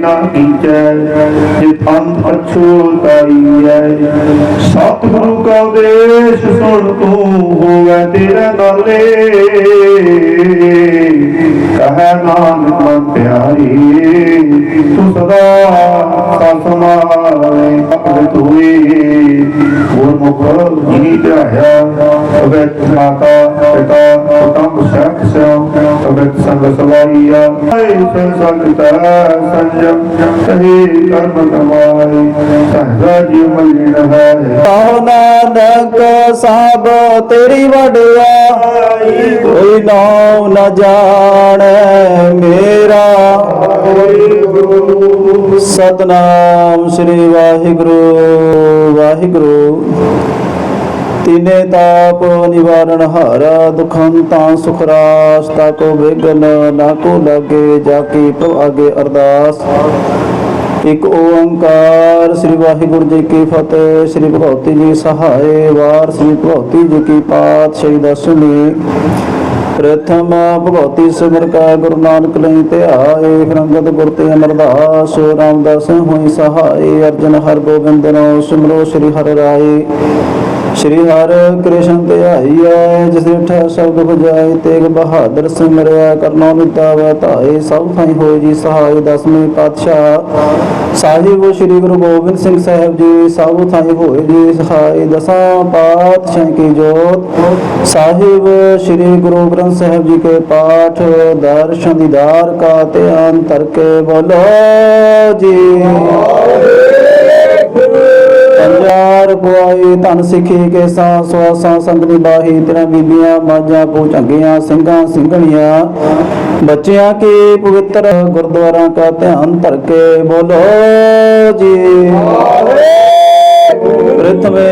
ਨਾ ਕੀਚੈ ਜੇ ਪੰਥ ਅਛੂਤਾਈਐ ਸਤਿਗੁਰੂ ਕਾ ਉਪਦੇਸ਼ ਸੁਣ ਤੂੰ ਹੋਵੇ ਤੇਰੇ ਨਾਲੇ। ਕਹੈ ਨਾਨਕ ਮਨ ਪਿਆਰੀ, ਤੂੰ ਸਦਾ ਸਤਮਾਏ ਅਪਦ ਹੋਏ ਹੋਰ ਮੁਖ ਜਿਨੀ ਧਿਆਇਆ ਅਬੈ ਮਾਤਾ ਪਿਤਾ ਸੰਗ ਸਵਾਈਆ ਐ ਸੰਗਤਾ ਸੰਜਮ ਕਹੇ ਕਰਮ ਕਮਾਈ ਸਹਜਾ ਜੀ ਮਲਿਨ ਹੈ। ਕਹੋ ਨਾਨਕ ਸਭ ਤੇਰੀ ਵਡਿਆਈ ਕੋਈ ਨਾਮ ਨ ਜਾਣੈ ਮੇਰਾ। ਸਤਨਾਮ ਸ੍ਰੀ ਵਾਹਿਗੁਰੂ ਵਾਹਿਗੁਰੂ। ਤਿਨੇ ਤਾਪ ਨਿਵਾਰਨ ਹਾਰਾ ਦੁਖੰਤਾਂ ਸੁਖ ਰਾਸ ਤਾ ਕੋ ਵਿਗਨ ਨਾ ਕੋ ਲਾਗੇ, ਜਾ ਕੀ ਪ੍ਰਭ ਆਗੇ ਅਰਦਾਸ। ਇੱਕ ਓੰਕਾਰ, ਸ੍ਰੀ ਵਾਹਿਗੁਰੂ ਜੀ ਕੀ ਫਤਿਹ, ਸ੍ਰੀ ਭਗਵਤੀ ਜੀ ਸਹਾਏ, ਵਾਰ ਸ੍ਰੀ ਭਗਵਤੀ ਜੀ ਕੀ ਪਾਤਸ਼ਾਹੀ ਦਸਵੀਂ ਪ੍ਰਥਮ ਭਗਵਤੀ ਸਿਮਰ ਕਾ ਗੁਰੂ ਨਾਨਕ ਲਈ ਧਿਆਏ ਫਰੰਗਤ ਗੁਰ ਤੇ ਅਮਰਦਾਸ, ਰਾਮਦਾਸ ਹੋਈ ਸਹਾਏ, ਅਰਜਨ ਹਰ ਗੋਬਿੰਦ ਨੋ ਸਿਮਰੋ, ਸ੍ਰੀ ਹਰਿ ਰਾਏ। ਸ਼੍ਰੀ ਹਰਿ ਕ੍ਰਿਸ਼ਨ ਧਿਆਈਐ ਜਿਸ ਠਾ ਸ਼ਬਦ ਬਜਾਏ ਤੇਗ ਬਹਾਦਰ ਸਿਮਰਿਆ ਕਰਨੋ ਵਿਦਾ ਵਤਾਏ ਸਭ ਥਾਈ ਹੋਏ ਜੀ ਸਹਾਈ ਦਸਵੇਂ ਪਾਤਸ਼ਾਹ। ਸਾਹਿਬ ਸ੍ਰੀ ਗੁਰੂ ਗੋਬਿੰਦ ਸਿੰਘ ਸਾਹਿਬ ਜੀ ਸਭ ਥਾਈ ਹੋਏ ਜੀ ਸਹਾਈ ਦਸਾਂ ਪਾਤਸ਼ਾਹ ਕੀ ਜੋਤ। ਸਾਹਿਬ ਸ੍ਰੀ ਗੁਰੂ ਗ੍ਰੰਥ ਸਾਹਿਬ ਜੀ ਕੇ ਪਾਠ ਦਰਸ਼ਨ ਦੀਦਾਰ ਕਾ ਧਿਆਨ ਤਰਕੇ ਬੋਲੋ ਜੀ। ਪੰਜਾਰ ਪੁਆਈ ਧਨ ਸਿੱਖੀ ਕੇ ਸਾ ਸਵਾਸਾਂ ਸੰਗ ਨਿਬਾਹੀ ਤੇਰਾ ਬੀਬੀਆਂ ਬਾਜਾਂ ਕੋ ਝੰਗੀਆਂ, ਸਿੰਘਾਂ ਸਿੰਘਣੀਆਂ। ਬੱਚਿਆਂ ਕੀ ਪਵਿੱਤਰ ਗੁਰਦੁਆਰਾ ਕਾ ਧਿਆਨ ਧਰ ਕੇ ਬੋਲੋ ਜੀ। ਪ੍ਰਥਮੇ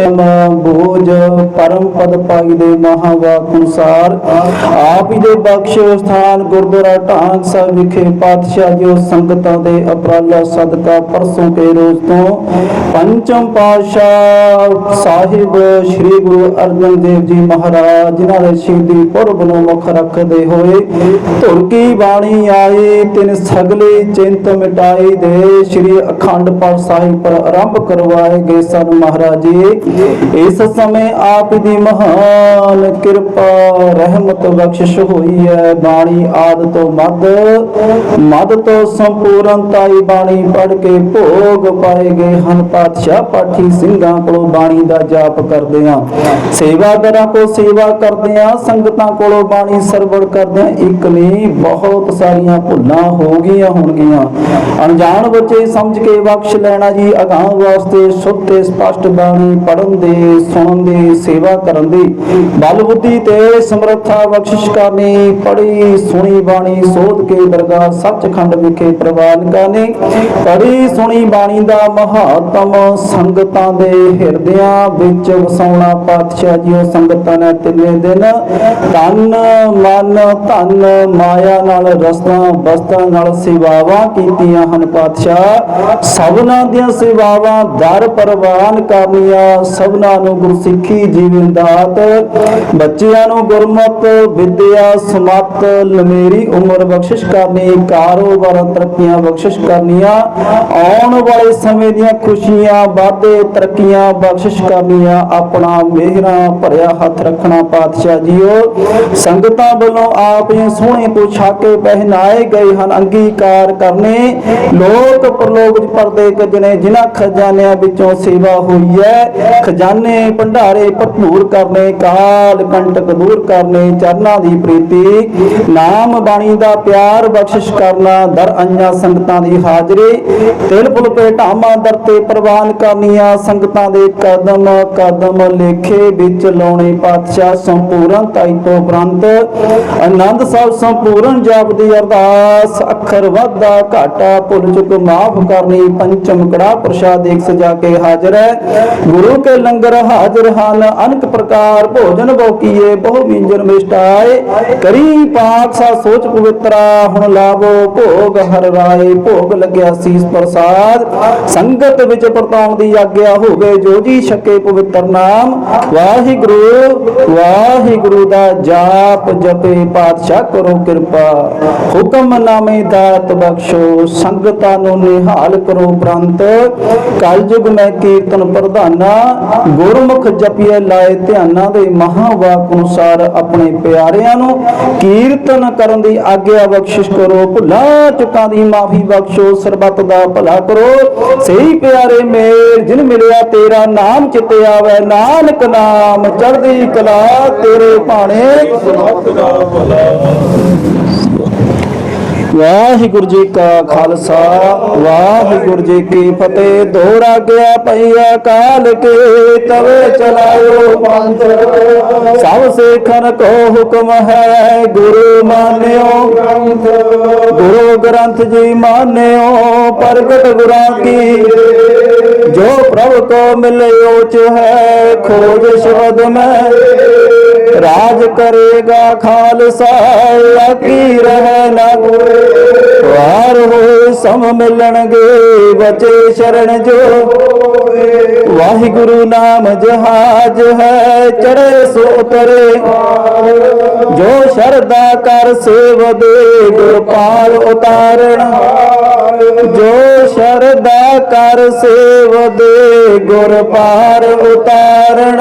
ਬੂਜ ਪਰਮ ਪਦ ਪਾਈ ਦੇ ਮਹਾਵਾਕ ਅਨੁਸਾਰ ਆਪ ਹੀ ਦੇ ਬਖਸ਼ ਸਥਾਨ ਗੁਰਦੁਆਰਾ ਢਾਂਗ ਸਾਹਿਬ ਵਿਖੇ ਪਾਤਸ਼ਾਹ ਜੀ ਸੰਗਤਾਂ ਦੇ ਅਪਰਾਲਾ ਸਦਕਾ ਪਰਸੋਂ ਕੇ ਰੋਜ਼ ਤੋਂ ਪੰਚਮ ਪਾਤਸ਼ਾਹ ਸਾਹਿਬ ਸ੍ਰੀ ਗੁਰੂ ਅਰਜਨ ਦੇਵ ਜੀ ਮਹਾਰਾਜ, ਜਿਨ੍ਹਾਂ ਦੇ ਸ਼ਹੀਦੀ ਪੁਰਬ ਨੂੰ ਮੁੱਖ ਰੱਖਦੇ ਹੋਏ ਧੁਰ ਬਾਣੀ ਆਈ, ਤਿੰਨ ਸਗਲੀ ਚਿੰਤ ਮਿਟਾਈ ਦੇ, ਸ੍ਰੀ ਅਖੰਡ ਪਾਠ ਸਾਹਿਬ ਪਰ ਆਰੰਭ ਕਰਵਾਏ ਗਏ ਸਨ ਮਹਾਰਾਜ। ਜੀ ਇਸ ਸਮੇਂ ਆਪ ਦੀ ਮਹਾਨ ਕਿਰਪਾ, ਰਹਿਮਤ ਬਖਸ਼ਿਸ਼ ਹੋਈ ਹੈ। ਬਾਣੀ ਆਦ ਤੋਂ ਮਦ ਮਦ ਤੋਂ ਸੰਪੂਰਨ ਤਾਈ ਬਾਣੀ ਪੜ ਕੇ ਭੋਗ ਪਾਏ ਗਏ ਹਨ। ਪਾਤਸ਼ਾਹ ਪਾਠੀ ਸਿੰਘਾਂ ਕੋਲੋਂ ਬਾਣੀ ਦਾ ਜਾਪ ਕਰਦੇ ਆ ਸੇਵਾਦਾਰਾਂ ਕੋ ਸੇਵਾ ਕਰਦੇ ਆ ਸੰਗਤਾਂ ਕੋਲੋਂ ਬਾਣੀ ਸਰਵਣ ਕਰਦੇ ਆ ਇੱਕ ਨਹੀਂ ਬਹੁਤ ਸਾਰੀਆਂ ਭੁੱਲਾਂ ਹੋ ਗਈਆਂ ਹੋਣਗੀਆਂ। ਅਣਜਾਣ ਬੱਚੇ ਸਮਝ ਕੇ ਬਖਸ਼ ਲੈਣਾ ਜੀ, ਅਗਾਹ ਵਾਸਤੇ ਸ਼ੁੱਧ ਤੇ ਸਪਸ਼ਟ ਬਾਣੀ ਪੜਨ ਦੇ, ਸੁਣਨ ਦੀ, ਸੇਵਾ ਕਰਨ ਦੀ। ਬਲ ਬੁੱਧੀ ਤੇ ਸਮਰੱਥਾ ਬਖਸ਼ਿਸ਼ ਕਰਨੀ ਪੜੀ ਸੁਣੀ ਬਾਣੀ, ਸੋਧ ਕੇ ਦਰਗਾਹ ਸੱਚਖੰਡ ਵਿਖੇ ਪ੍ਰਵਾਨ ਕਰਨੀ। ਪੜੀ ਸੁਣੀ ਬਾਣੀ ਦਾ ਮਹਾਤਮ ਸੰਗਤਾਂ ਦੇ ਹਿਰਦਿਆਂ ਵਿੱਚ ਵਸਾਉਣਾ ਪਾਤਸ਼ਾਹ ਜੀ ਉਹ ਸੰਗਤਾਂ ਨੇ ਤਿੰਨੇ ਦਿਨ। ਤਨ ਮਨ, ਧਨ, ਮਾਇਆ ਨਾਲ ਰਸਤਾਂ, ਬਸਤਾਂ ਨਾਲ ਸੇਵਾਵਾਂ ਕੀਤੀਆਂ ਹਨ ਪਾਤਸ਼ਾਹ। ਸਭਨਾਂ ਦੀਆਂ ਸੇਵਾਵਾਂ ਦਰ ਪ੍ਰਵਾਨ ਕਰਨ ਕਰਨੀਆਂ ਸਭਨਾਂ ਨੂੰ ਗੁਰਸਿੱਖੀ ਜੀਵਨ ਦਾਤ, ਬੱਚਿਆਂ ਨੂੰ ਗੁਰਮਤ ਵਿਦਿਆ ਸਮਤ ਲਮੇਰੀ ਉਮਰ ਬਖਸ਼ਿਸ਼ ਕਰਨੀ, ਕਾਰੋਬਾਰ ਤਰੱਕੀਆਂ ਬਖਸ਼ਿਸ਼ ਕਰਨੀਆਂ, ਆਉਣ ਵਾਲੇ ਸਮੇਂ ਦੀਆਂ ਖੁਸ਼ੀਆਂ, ਵਾਧੇ ਤਰੱਕੀਆਂ ਬਖਸ਼ਿਸ਼ ਕਰਨੀਆਂ, ਆਪਣਾ ਮਿਹਰਾਂ ਭਰਿਆ ਹੱਥ ਰੱਖਣਾ ਪਾਤਸ਼ਾਹ ਜੀਓ। ਸੰਗਤਾਂ ਵੱਲੋਂ ਆਪ ਹੀ ਸੋਹਣੇ ਪੋਸ਼ਾਕੇ ਪਹਿਨਾਏ ਗਏ ਹਨ, ਅੰਗੀਕਾਰ ਕਰਨੇ। ਲੋਕ ਪ੍ਰਲੋਕ ਪਰਦੇ ਕੱਜਣੇ, ਜਿਨ੍ਹਾਂ ਖਜ਼ਾਨਿਆਂ ਵਿੱਚੋਂ ਸੇਵਾ ਹੋਈ ਹੈ। ਖਜ਼ਾਨੇ ਭੰਡਾਰੇ ਭਰਪੂਰ ਕਰਨੇ, ਕਾਲ ਕੰਟਕ ਦੂਰ ਕਰਨੇ, ਚਰਨਾਂ ਦੀ ਪ੍ਰੀਤੀ, ਨਾਮ ਬਾਣੀ ਦਾ ਪਿਆਰ ਬਖਸ਼ਿਸ਼ ਕਰਨਾ, ਦਰ ਅੰਜਾਂ ਸੰਗਤਾਂ ਦੀ ਹਾਜ਼ਰੀ, ਤਿਲ ਪੁਲ ਪੇ ਢਾਮਾਂ ਦਰ ਤੇ ਪ੍ਰਵਾਨ ਕਰਨੀਆਂ, ਸੰਗਤਾਂ ਦੇ ਕਦਮ ਕਦਮ ਲੇਖੇ ਵਿੱਚ ਲਾਉਣੇ ਪਾਤਸ਼ਾਹ ਸੰਪੂਰਨ ਤਾਈ ਤੋਂ ਉਪਰੰਤ ਆਨੰਦ ਸਾਹਿਬ ਸੰਪੂਰਨ ਜਾਪ ਦੀ ਅਰਦਾਸ, ਅੱਖਰ ਵਾਧਾ ਘਾਟਾ, ਭੁੱਲ ਚੁੱਕ ਮਾਫ ਕਰਨੀ, ਪੰਚਮ ਕੜਾ ਪ੍ਰਸ਼ਾਦ ਇੱਕ ਸਜਾ ਕੇ ਹਾਜ਼ਰ ਹੈ। ਗੁਰੂ ਕੇ ਲੰਗਰ ਹਾਜ਼ਰ ਹਨ, ਅਨਕ ਪ੍ਰਕਾਰ ਭੋਜਨ ਬੋਕੀਏ ਬਹੁ ਮਿੰਜਨ ਮਿਸ਼ਟਾਏ, ਕਰੀ ਪਾਕ ਸਾ ਸੋਚ ਪਵਿੱਤਰਾ, ਹੁਣ ਲਾਵੋ ਭੋਗ ਹਰ ਰਾਏ, ਭੋਗ ਲੱਗਿਆ ਸੀਸ ਪ੍ਰਸਾਦ, ਸੰਗਤ ਵਿੱਚ ਪਰਤਾਉਣ ਦੀ ਆਗਿਆ ਹੋਵੇ, ਜੋ ਜੀ ਛਕੇ ਪਵਿੱਤਰ ਨਾਮ, ਵਾਹਿਗੁਰੂ ਵਾਹਿਗੁਰੂ ਦਾ ਜਾਪ ਜਪੇ ਪਾਤਸ਼ਾਹ ਕਰੋ ਕਿਰਪਾ ਹੁਕਮਨਾਮੇ ਦਾਤ ਬਖਸ਼ੋ, ਸੰਗਤਾਂ ਨੂੰ ਨਿਹਾਲ ਕਰੋ ਪ੍ਰੰਤ, ਕਲਯੁਗ ਮੈਂ ਕੀਰਤਨ ਪ੍ਰਧਾਨ ਗੁਰਮੁਖ ਜਪੀਏ ਲਾਏ ਧਿਆਨਾਂ ਦੇ ਮਹਾਵਾਕ ਅਨੁਸਾਰ ਆਪਣੇ ਪਿਆਰਿਆਂ ਨੂੰ ਕੀਰਤਨ ਕਰਨ ਦੀ ਆਗਿਆ ਬਖਸ਼ਿਸ਼ ਕਰੋ, ਭੁੱਲਾਂ ਚੁੱਕਾਂ ਦੀ ਮਾਫੀ ਬਖਸ਼ੋ, ਸਰਬੱਤ ਦਾ ਭਲਾ ਕਰੋ। ਸਹੀ ਪਿਆਰੇ ਮੇਰ ਜਿਨ ਮਿਲਿਆ ਤੇਰਾ ਨਾਮ ਚਿਤੇ ਆਵੇ, ਨਾਨਕ ਨਾਮ ਚੜ੍ਹਦੀ ਕਲਾ ਤੇਰੇ ਭਾਣੇ। ਵਾਹਿਗੁਰੂ ਜੀ ਕਾ ਖਾਲਸਾ, ਵਾਹਿਗੁਰੂ ਜੀ ਕੀ ਫਤਿਹ। ਦੋਰਾ ਗਿਆ ਪਈਆ ਕਾਲ ਕੇ, ਤਵੇ ਚਲਾਇਓ ਪੰਥ ਸਭ ਸੇਖਨ ਕੋ ਹੁਕਮ ਹੈ, ਗੁਰੂ ਮਾਨਿਓ। ਗੁਰੂ ਗ੍ਰੰਥ ਜੀ ਮਾਨਿਓ, ਪ੍ਰਗਟ ਗੁਰਾਂ ਕੀ। ਜੋ ਪ੍ਰਭ ਕੋ ਮਿਲੇ ਉਚ ਹੈ, ਖੋਜ ਸ਼ਬਦ ਮੈਂ। ਰਾਜ ਕਰੇਗਾ ਖਾਲਸਾ ਆਕੀ ਰਹਿ ਨਾ ਵਾਰ ਹੋਏ ਸਮ ਮਿਲਣਗੇ, ਬਚੇ ਸ਼ਰਨ ਜੋ ਵਾਹਿਗੁਰੂ ਨਾਮ ਜਹਾਜ ਹੈ ਚੜੇ ਸੋ ਉਤਰੇ। ਜੋ ਸ਼ਰਦਾ ਕਰ ਸੇਵ ਦੇ ਗੁਰ ਪਾਰ ਉਤਾਰਨ ਜੋ ਸ਼ਰਦਾ ਕਰ ਸੇਵ ਦੇ ਗੁਰ ਪਾਰ ਉਤਾਰਨ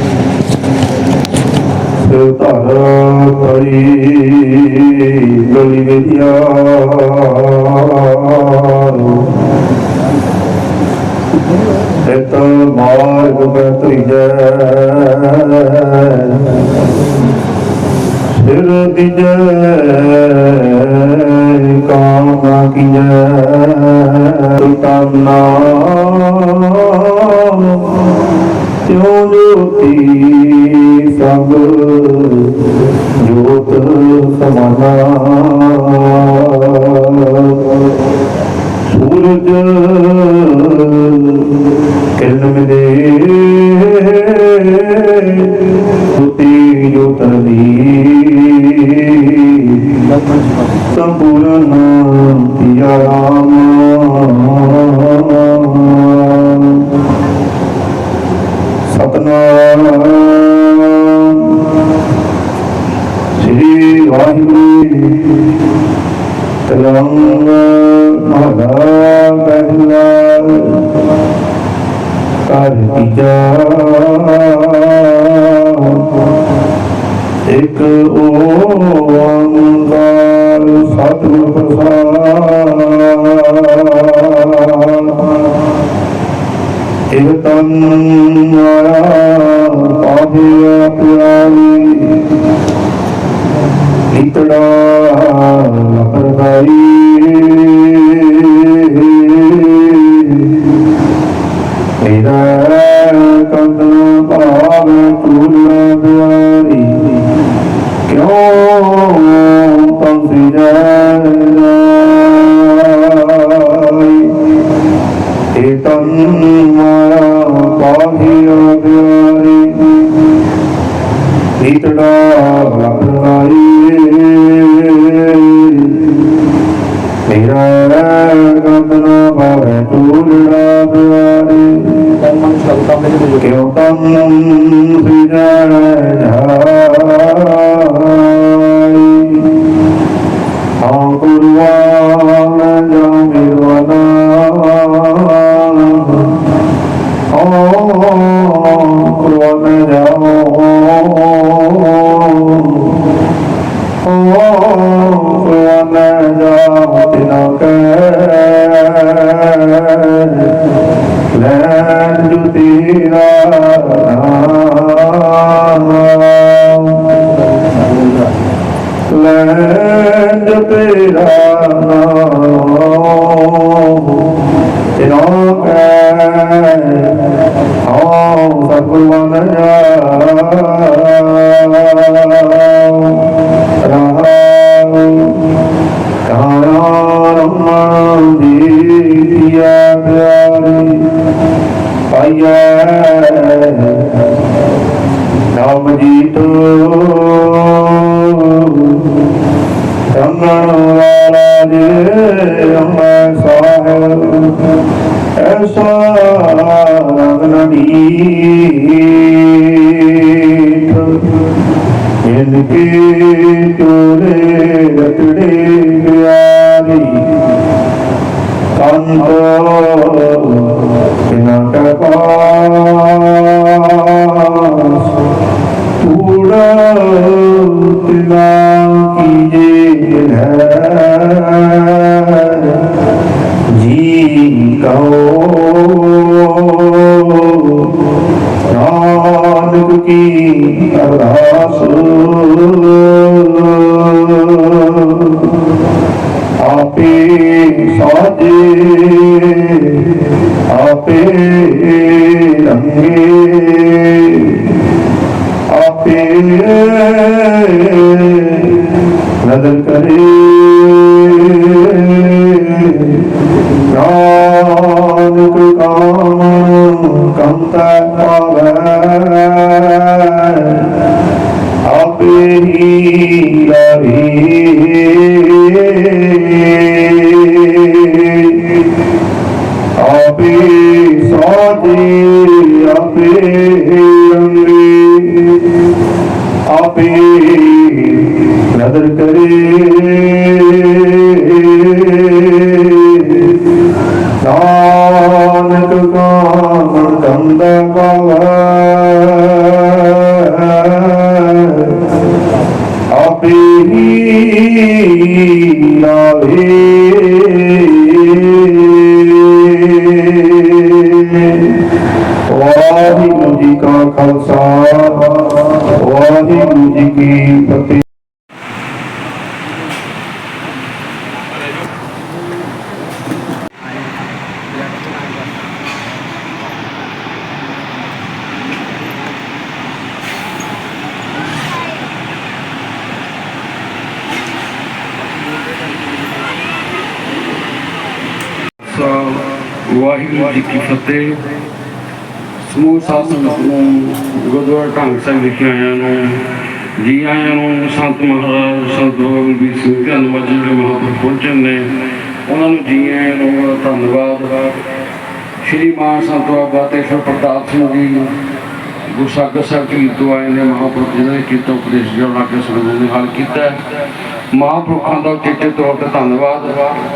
ਧਰ ਕਰੀ ਗਲੀ ਵਿਦਿਆ ਇਤ ਮਾਰਗ ਬਤਿਜੈ ਸਿਰ ਦਿਜੈ ਕਾਮ ਕੀਜੈ ਤੁਤਾਨਾ ਤਿਉ ਜੋਤੀ ਸਭ ਜੋਤ ਸਮਾਨਾ ਸੂਰਜ ਕਿਰਨ ਮਿਲੇ ਇੱਕ ਓੰਕਾਰ ਸਤਿਗੁਰ ਪ੍ਰਸਾਦ। ਇਹ ਤਨ ਕੰਤੋ ਆਪੇ ਰੰਗੇ ਆਪੇ ਨਦਰ ਆਪੇ ਨਦਰ ਕਰੇ ਵਾਹਿਗੁਰੂ ਜੀ ਕੀ ਫਤਿਹ, ਸਮੂਹ ਸਾਧ ਸੰਗਤ ਨੂੰ, ਗੁਰਦੁਆਰਾ ਢੰਗ ਸਾਹਿਬ ਵਿਖੇ ਆਇਆਂ ਨੂੰ, ਜੀ ਆਇਆਂ ਨੂੰ, ਸੰਤ ਮਹਾਰਾਜ, ਸੰਤ ਗੋਬਿੰਦ ਸਿੰਘ, ਧੰਨਵਾਦ ਜੀ ਦੇ ਮਹਾਂਪੁਰ ਪਹੁੰਚਣ ਨੇ। ਉਹਨਾਂ ਨੂੰ ਜੀ ਆਇਆਂ ਨੂੰ ਧੰਨਵਾਦ। ਸ਼੍ਰੀ ਮਾਨ ਸੰਤ ਬਾਬਾ ਤੇਸ਼ਵਰ ਪ੍ਰਤਾਪ ਸਿੰਘ ਜੀ ਗੁਰਸਾਗਰ ਸਾਹਿਬ ਜੀ ਤੋਂ ਆਏ ਨੇ ਮਹਾਂਪੁਰਖ ਜੀ ਨੇ ਕੀਤਾ ਉਪਦੇਸ਼ ਜਿਹੜਾ ਲਾ ਕੇ ਸੰਗਤ ਕੀਤਾ ਮਹਾਂਪੁਰਖਾਂ ਦਾ ਉਚੇਚੇ ਤੌਰ ਤੇ ਧੰਨਵਾਦ,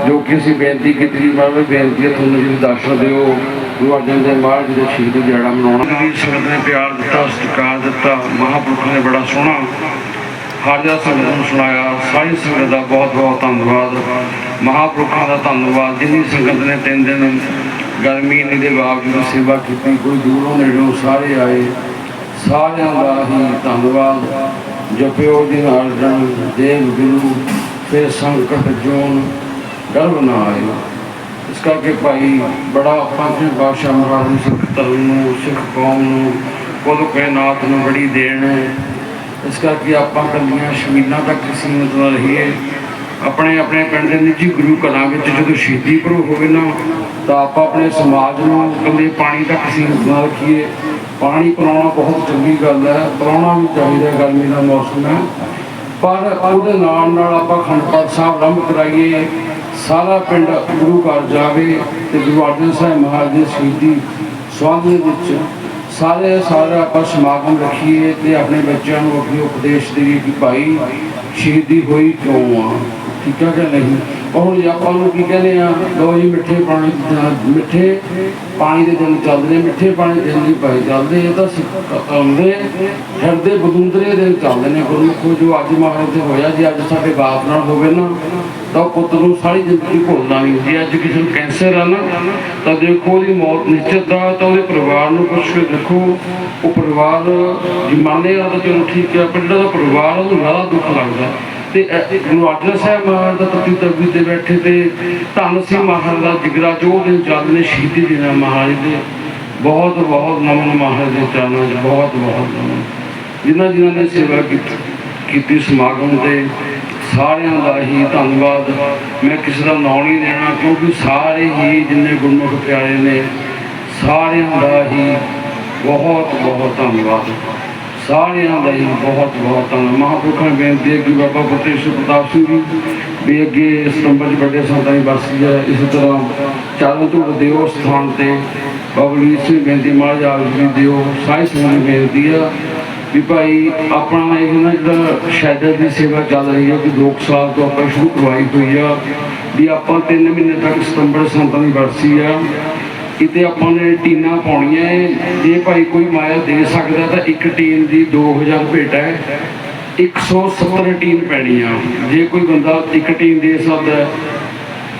ਜੋ ਕਿ ਅਸੀਂ ਬੇਨਤੀ ਕੀਤੀ ਜੀ ਮੈਂ ਬੇਨਤੀ ਹੈ ਤੁਹਾਨੂੰ ਜੀ ਦਰਸ਼ਨ ਦਿਓ। ਗੁਰੂ ਅਰਜਨ ਦੇਵ ਮਹਾਰਾਜ ਦੇ ਸ਼ਹੀਦੀ ਦਿਹਾੜਾ ਮਨਾਉਣਾ। ਜੀ ਸੰਗਤ ਨੇ ਪਿਆਰ ਦਿੱਤਾ, ਸਤਿਕਾਰ ਦਿੱਤਾ। ਮਹਾਂਪੁਰਖਾਂ ਨੇ ਬੜਾ ਸੋਹਣਾ ਹਾਜ਼ਰ ਸੰਗਤ ਨੂੰ ਸੁਣਾਇਆ। ਸਾਰੀ ਸੰਗਤ ਦਾ ਬਹੁਤ ਬਹੁਤ ਧੰਨਵਾਦ। ਮਹਾਂਪੁਰਖਾਂ ਦਾ ਧੰਨਵਾਦ। ਜਿਨੀ ਸੰਗਤ ਨੇ ਤਿੰਨ ਦਿਨ ਗਰਮੀ ਨਹੀਂ ਦੇ ਬਾਵਜੂਦ ਸੇਵਾ ਕੀਤੀ, ਕੋਈ ਦੂਰੋਂ ਨੇੜੋਂ ਸਾਰੇ ਆਏ। ਸਾਰਿਆਂ ਦਾ ਹੀ ਧੰਨਵਾਦ। ਜਪਿਓ ਦੀ ਅਰਜਨ ਦੇਵ ਗੁਰੂ ਫਿਰ ਸੰਕਟ ਜੋਨ ਗਰਭ ਨਾ ਆਇਓ। ਇਸ ਕਰਕੇ ਭਾਈ ਬੜਾ ਪੰਜ ਬਾਦਸ਼ਾਹ ਮਹਾਰਾਜ ਸਿੱਖ ਧਰਮ ਨੂੰ, ਸਿੱਖ ਕੌਮ ਨੂੰ, ਕੋਲ ਕਾਇਨਾਤ ਨੂੰ ਬੜੀ ਦੇਣ ਹੈ। ਇਸ ਕਰਕੇ ਆਪਾਂ ਕੱਲੀਆਂ ਸ਼ਮੀਲਾਂ ਤੱਕ ਸੀਮਤ ਨਾ ਰਹੀਏ। ਆਪਣੇ ਆਪਣੇ ਪਿੰਡ ਦੇ ਨਿੱਜੀ ਗੁਰੂ ਘਰਾਂ ਵਿੱਚ ਜਦੋਂ ਸ਼ਹੀਦੀ ਪ੍ਰੋ ਹੋਵੇ ਨਾ, ਤਾਂ ਆਪਾਂ ਆਪਣੇ ਸਮਾਜ ਨੂੰ ਕੱਲੇ ਪਾਣੀ ਤੱਕ ਸੀਮਤ ਨਾ ਰੱਖੀਏ। ਪਾਣੀ ਪਿਲਾਉਣਾ ਬਹੁਤ ਚੰਗੀ ਗੱਲ ਹੈ ਪਿਲਾਉਣਾ ਵੀ ਚਾਹੀਦਾ ਗਰਮੀ ਦਾ ਮੌਸਮ ਹੈ। ਪਰ ਉਹਦੇ ਨਾਲ ਨਾਲ ਆਪਾਂ ਖੰਡ ਪਾਠ ਸਾਹਿਬ ਆਰੰਭ ਕਰਾਈਏ, ਸਾਰਾ ਪਿੰਡ ਗੁਰੂ ਘਰ ਜਾਵੇ ਤੇ ਗੁਰੂ ਅਰਜਨ ਸਾਹਿਬ ਮਹਾਰਾਜ ਦੀ ਸ਼ਹੀਦੀ ਸਵਾਗਤ ਵਿੱਚ ਸਾਰੇ ਸਾਰਾ ਆਪਾਂ ਸਮਾਗਮ ਰੱਖੀਏ ਤੇ ਆਪਣੇ ਬੱਚਿਆਂ ਨੂੰ ਅੱਗੇ ਉਪਦੇਸ਼ ਦੇਈਏ ਕਿ ਭਾਈ, ਸ਼ਹੀਦੀ ਹੋਈ ਕਿਉਂ ਆ? ਠੀਕ ਹੈ ਕਿ ਨਹੀਂ? ਉਹ ਹੁਣ ਜੇ ਆਪਾਂ ਨੂੰ ਕੀ ਕਹਿੰਦੇ ਆ ਲੋ ਜੀ ਮਿੱਠੇ ਪਾਣੀ ਮਿੱਠੇ ਪਾਣੀ ਦੇ ਦਿਨ ਚੱਲਦੇ ਮਿੱਠੇ ਪਾਣੀ ਦੇ ਨਹੀਂ ਭਾਈ ਚੱਲਦੇ ਇਹ ਤਾਂ ਆਉਂਦੇ ਹਿਰਦੇ ਬਦੁੰਦਰੇ ਦਿਨ ਚੱਲਦੇ ਨੇ ਗੁਰਮੁਖੋ, ਜੋ ਅੱਜ ਮਹਾਰਾਜ ਤੇ ਹੋਇਆ ਜੇ, ਅੱਜ ਸਾਡੇ ਬਾਪ ਨਾਲ ਹੋਵੇ ਨਾ, ਤਾਂ ਉਹ ਪੁੱਤ ਨੂੰ ਸਾਰੀ ਜ਼ਿੰਦਗੀ ਭੁੱਲਣਾ ਨਹੀਂ ਜੇ ਅੱਜ ਕਿਸੇ ਨੂੰ ਕੈਂਸਰ ਆ ਨਾ, ਤਾਂ ਦੇਖੋ ਉਹਦੀ ਮੌਤ ਨਿਸ਼ਚਿਤ ਆ, ਤਾਂ ਉਹਦੇ ਪਰਿਵਾਰ ਨੂੰ ਪੁੱਛ ਕੇ ਦੇਖੋ, ਉਹ ਪਰਿਵਾਰ ਜੇ ਆ ਤਾਂ ਚਲੋ ਠੀਕ ਆ ਪਰ ਜਿਹੜਾ ਪਰਿਵਾਰ ਉਹਨੂੰ ਜ਼ਿਆਦਾ ਦੁੱਖ ਲੱਗਦਾ। ਤੇ ਗੁਰੂ ਅਰਜਨ ਸਾਹਿਬ ਮਹਾਰਾਜ ਦਾ ਤਤੀ ਤਵੀ ਤੇ ਬੈਠੇ ਤੇ ਧੰਨ ਸਿੰਘ ਮਹਾਰਾਜ ਦਾ ਜਿਗਰਾ ਜੋ ਦਿਨ ਚੱਲ ਨੇ ਸ਼ਹੀਦੀ ਦੇਣਾ ਮਹਾਰਾਜ ਦੇ। ਬਹੁਤ ਬਹੁਤ ਨਮਨ ਮਹਾਰਾਜ ਦੇ ਚਰਨਾਂ 'ਚ ਬਹੁਤ ਬਹੁਤ ਨਮਨ। ਜਿਨ੍ਹਾਂ ਜਿਨ੍ਹਾਂ ਨੇ ਸੇਵਾ ਕੀਤੀ ਕੀਤੀ ਸਮਾਗਮ ਤੇ ਸਾਰਿਆਂ ਦਾ ਹੀ ਧੰਨਵਾਦ। ਮੈਂ ਕਿਸੇ ਦਾ ਨਾਂ ਨਹੀਂ ਲੈਣਾ, ਕਿਉਂਕਿ ਸਾਰੇ ਹੀ ਜਿੰਨੇ ਗੁਰਮੁਖ ਪਿਆਰੇ ਨੇ, ਸਾਰਿਆਂ ਦਾ ਹੀ ਬਹੁਤ ਬਹੁਤ ਧੰਨਵਾਦ। ਸਾਰਿਆਂ ਦਾ ਹੀ ਬਹੁਤ ਬਹੁਤ ਧੰਨਵਾਦ। ਮਹਾਂਪੁਰਖਾਂ ਨੂੰ ਬੇਨਤੀ ਹੈ ਕਿ ਬਾਬਾ ਫਤਿਹ ਪ੍ਰਤਾਪ ਸਿੰਘ ਜੀ ਵੀ ਅੱਗੇ ਸਤੰਬਰ 'ਚ ਵੱਡੇ ਸੰਤਾਂ ਦੀ ਵਰਸੀ ਹੈ। ਇਸ ਤਰ੍ਹਾਂ ਚਾਰਨ ਤੋਂ ਦਿਓ ਸਥਾਨ ਤੇ। ਬਬਲੀ ਸਿੰਘ ਬੇਨਤੀ ਮਹਾਰਾਜ ਆਪ ਜੀ ਦਿਓ। ਸਾਈ ਸਿੰਘ ਦੀ ਬੇਨਤੀ ਆ ਵੀ ਭਾਈ ਆਪਣਾ ਇਹ ਨਾ ਜਿਹੜਾ ਸ਼ੈਡਰ ਦੀ ਸੇਵਾ ਚੱਲ ਰਹੀ ਹੈ ਕਿ 2 ਸਾਲ ਤੋਂ ਆਪਾਂ ਸ਼ੁਰੂ ਕਰਵਾਈ ਹੋਈ ਆ, ਵੀ ਆਪਾਂ 3 ਮਹੀਨੇ ਤੱਕ ਸਤੰਬਰ ਸੰਤਾਂ ਦੀ ਵਰਸੀ ਆ। ਕਿਤੇ ਆਪਾਂ ਨੇ ਟੀਨਾਂ ਪਾਉਣੀਆਂ ਏ। ਜੇ ਭਾਈ ਕੋਈ ਮਾਇਆ ਦੇ ਸਕਦਾ ਤਾਂ ਇੱਕ ਟੀਨ ਦੀ 2000 ਭੇਟਾ ਹੈ 170 ਟੀਨ ਪੈਣੀ ਆ ਜੇ ਕੋਈ ਬੰਦਾ ਇੱਕ ਟੀਨ ਦੇ ਸਕਦਾ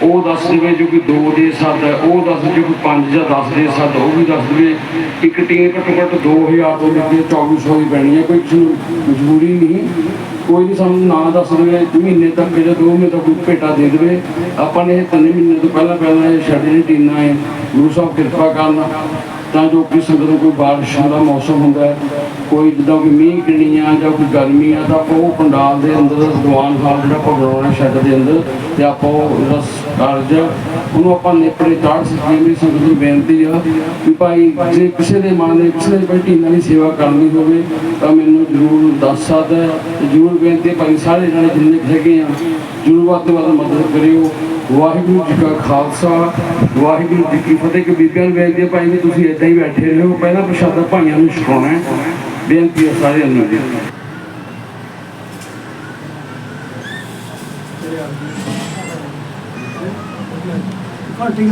ਉਹ ਦੱਸ ਦੇਵੇ ਜੋ ਕਿ 2 ਦੇ ਸਕਦਾ ਹੈ, ਉਹ ਦੱਸ ਜੋ ਕੋਈ 5 ਜਾਂ 10 ਦੇ ਸਕਦਾ ਉਹ ਵੀ ਦੱਸ ਦੇਵੇ। ਇੱਕ ਟੀਮ ਘੱਟੋ ਘੱਟ 2000 ਤੋਂ ਲੈ ਕੇ 2400 ਦੀ ਪੈਣੀ ਹੈ ਕੋਈ ਕਿਸੇ ਨੂੰ ਮਜਬੂਰੀ ਨਹੀਂ। ਕੋਈ ਵੀ ਸਾਨੂੰ ਨਾ ਦੱਸ ਦੇਵੇ ਮਹੀਨੇ ਤੱਕ ਜਾਂ 2 ਮਹੀਨੇ ਤੱਕ ਕੋਈ ਭੇਟਾ ਦੇ ਦੇਵੇ। ਆਪਾਂ ਨੇ ਇਹ ਤਿੰਨ ਮਹੀਨੇ ਤੋਂ ਪਹਿਲਾਂ ਪਹਿਲਾਂ ਇਹ ਛੱਡ ਜਿਹੜੀ ਟੀਨਾਂ ਹੈ ਗੁਰੂ ਸਾਹਿਬ ਕਿਰਪਾ ਕਰਨ ਤਾਂ ਜੋ ਕਿ ਸੰਗਤ ਨੂੰ ਕੋਈ ਬਾਰਿਸ਼ ਦਾ ਮੌਸਮ ਹੁੰਦਾ ਹੈ। ਕੋਈ ਜਿੱਦਾਂ ਕੋਈ ਮੀਂਹ ਕਿਣੀ ਆ ਜਾਂ ਕੋਈ ਗਰਮੀ ਆ, ਤਾਂ ਆਪਾਂ ਉਹ ਪੰਡਾਲ ਦੇ ਅੰਦਰ, ਦੀਵਾਨ ਹਾਲ ਜਿਹੜਾ ਆਪਾਂ ਬਣਾਉਣਾ ਸ਼ੈੱਡ ਦੇ ਅੰਦਰ, ਤੇ ਆਪਾਂ ਉਹ ਰਸ ਕਾਰਜ, ਉਹਨੂੰ ਆਪਾਂ ਨੇਪਰੇ ਚਾੜ ਸਕੀਏ। ਮੇਰੀ ਸੰਗਤ ਨੂੰ ਬੇਨਤੀ ਆ ਕਿ ਭਾਈ ਜੇ ਕਿਸੇ ਦੇ ਮਨ ਦੇ ਕਿਸੇ ਦੇ ਬੈਠੀ ਦੀ ਸੇਵਾ ਕਰਨੀ ਹੋਵੇ, ਤਾਂ ਮੈਨੂੰ ਜ਼ਰੂਰ ਦੱਸ ਸਕਦਾ ਹੈ ਜ਼ਰੂਰ ਬੇਨਤੀ ਭਾਈ ਸਾਰੇ ਜਣੇ ਜਿੰਨੇ ਹੈਗੇ ਆ, ਜ਼ਰੂਰ ਵੱਧ ਤੋਂ ਵੱਧ ਮਦਦ ਕਰਿਓ। ਵਾਹਿਗੁਰੂ ਜੀ ਕਾ ਖਾਲਸਾ, ਵਾਹਿਗੁਰੂ ਜੀ ਕੀ ਫਤਿਹ। ਕਿ ਬੀਬੀਆਂ ਨੂੰ ਬੇਨਤੀ ਭਾਈ ਵੀ ਤੁਸੀਂ ਇੱਦਾਂ ਹੀ ਬੈਠੇ ਰਹੋ। ਪਹਿਲਾਂ ਪ੍ਰਸ਼ਾਦਾ ਭਾਈਆਂ ਨੂੰ ਛਕਾਉਣਾ ਹੈ ਬੇਨਤੀ ਹੈ ਸਾਰਿਆਂ ਨੂੰ ਜੀ ਘਾਟੀ